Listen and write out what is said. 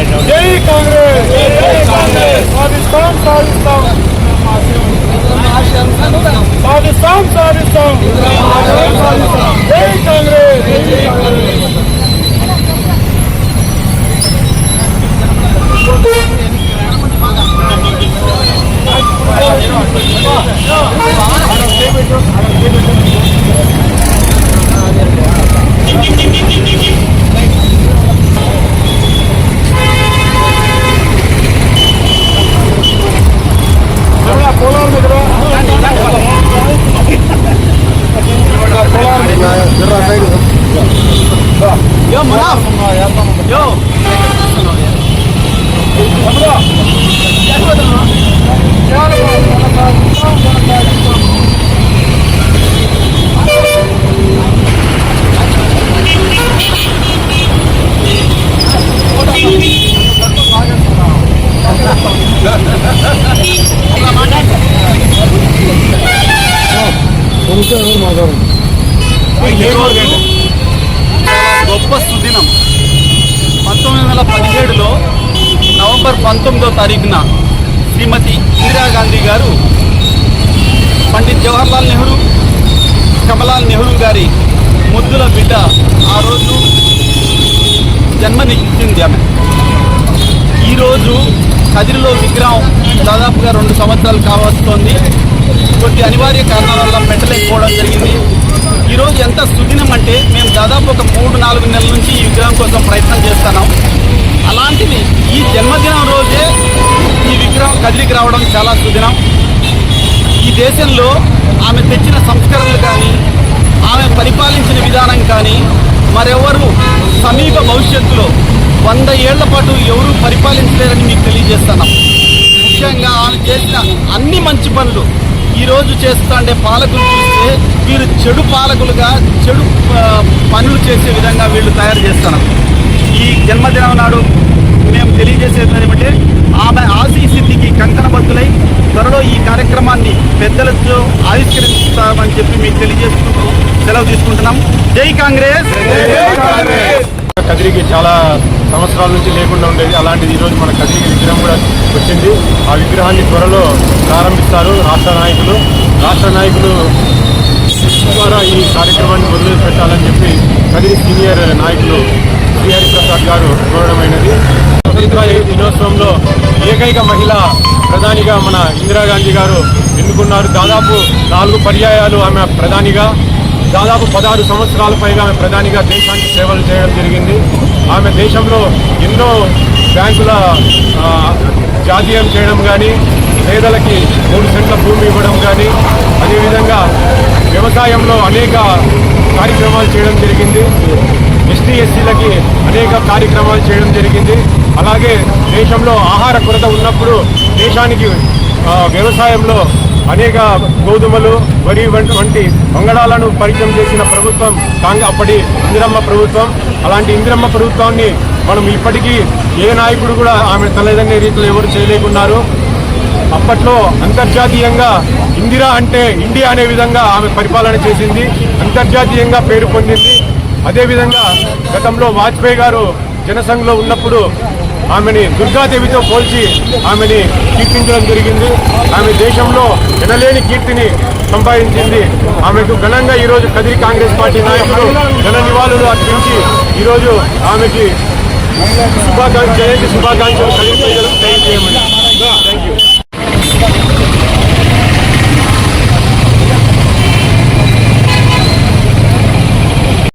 జై కాంగ్రెస్. జై కాంగ్రెస్. సాధిస్తాం సాధిస్తాం. సాధిస్తాం సాధిస్తాం. జై కాంగ్రెస్. గొప్ప సుదినం. పంతొమ్మిది వందల పదిహేడులో నవంబర్ పంతొమ్మిదో తారీఖున శ్రీమతి ఇందిరాగాంధీ గారు పండిత్ జవహర్లాల్ నెహ్రూ కమలాల్ నెహ్రూ గారి ముద్దుల బిడ్డ ఆ రోజు జన్మనిచ్చింది ఆమె. ఈరోజు కదిరిలో విగ్రహం దాదాపుగా రెండు సంవత్సరాలు కావస్తోంది. కొద్ది అనివార్య కారణాల వల్ల పెట్టలేకపోవడం జరిగింది. ఈరోజు ఎంత సుదినం అంటే మేము దాదాపు ఒక మూడు నాలుగు నెలల నుంచి ఈ విగ్రహం కోసం ప్రయత్నం చేస్తున్నాం. అలాంటిది ఈ జన్మదినం రోజే ఈ విగ్రహం కదిలికి రావడం చాలా సుదినం. ఈ దేశంలో ఆమె తెచ్చిన సంస్కరణలు కానీ ఆమె పరిపాలించిన విధానం కానీ మరెవరు సమీప భవిష్యత్తులో వంద ఏళ్ళ పాటు ఎవరు పరిపాలించలేరని మీకు తెలియజేస్తున్నాం ముఖ్యంగా ఆమె చేసిన అన్ని మంచి పనులు ఈరోజు చేస్తుండే పాలకులు చూస్తే వీరు చెడు పాలకులుగా చెడు పనులు చేసే విధంగా వీళ్ళు తయారు చేస్తున్నారు ఈ జన్మదినం నాడు తెలియజేసేది ఏమంటే ఆమె ఆశీ సిద్ధికి కంకణబద్దులై త్వరలో ఈ కార్యక్రమాన్ని పెద్దలతో ఆవిష్కరిస్తామని చెప్పి మీకు తెలియజేసుకుంటూ సెలవు తీసుకుంటున్నాం. జై కాంగ్రెస్! కదిరికి చాలా సంవత్సరాల నుంచి లేకుండా ఉండేది. అలాంటిది ఈరోజు మన కదిరికి విగ్రహం కూడా వచ్చింది. ఆ విగ్రహాన్ని త్వరలో ప్రారంభిస్తారు రాష్ట్ర నాయకులు. రాష్ట్ర నాయకులు ద్వారా ఈ కార్యక్రమాన్ని మొదలు పెట్టాలని చెప్పి కదిరి సీనియర్ నాయకులు శ్రీహరి ప్రసాద్ గారు కోరడమైనది. స్వతంత్ర దినోత్సవంలో ఏకైక మహిళ ప్రధానిగా మన ఇందిరాగాంధీ గారు ఎన్నుకున్నారు. దాదాపు నాలుగు పర్యాయాలు ఆమె ప్రధానిగా దాదాపు పదహారు సంవత్సరాల పైగా ఆమె ప్రధానిగా దేశానికి సేవలు చేయడం జరిగింది. ఆమె దేశంలో ఎన్నో బ్యాంకుల జాతీయం చేయడం కానీ పేదలకి మూడు సెంట్ల భూమి ఇవ్వడం కానీ అదేవిధంగా వ్యవసాయంలో అనేక కార్యక్రమాలు చేయడం జరిగింది. ఎస్టీ ఎస్సీలకి అనేక కార్యక్రమాలు చేయడం జరిగింది. అలాగే దేశంలో ఆహార కొరత ఉన్నప్పుడు దేశానికి వ్యవసాయంలో అనేక గోధుమలు వరి వంటి వంటి వంగడాలను పరిచయం చేసిన ప్రభుత్వం కాంగ్రెస్ అప్పటి ఇందిరమ్మ ప్రభుత్వం. అలాంటి ఇందిరమ్మ ప్రభుత్వాన్ని మనం ఇప్పటికీ ఏ నాయకుడు కూడా ఆమె తల్లిదండ్రి రీతిలో ఎవరు చేయలేకున్నారు. అప్పట్లో అంతర్జాతీయంగా ఇందిరా అంటే ఇండియా అనే విధంగా ఆమె పరిపాలన చేసింది. అంతర్జాతీయంగా పేరు పొందింది. అదేవిధంగా గతంలో వాజ్పేయి గారు జనసంఘలో ఉన్నప్పుడు ఆమెని దుర్గాదేవితో పోల్చి ఆమెని కీర్తించడం జరిగింది. ఆమె దేశంలో వినలేని కీర్తిని సంపాదించింది. ఆమెకు ఘనంగా ఈరోజు కదిరి కాంగ్రెస్ పార్టీ నాయకులు ఘన నివాళులు అర్పించి ఈరోజు ఆమెకి శుభాకాంక్ష జయంతి శుభాకాంక్షలు కలిగి థ్యాంక్ యూ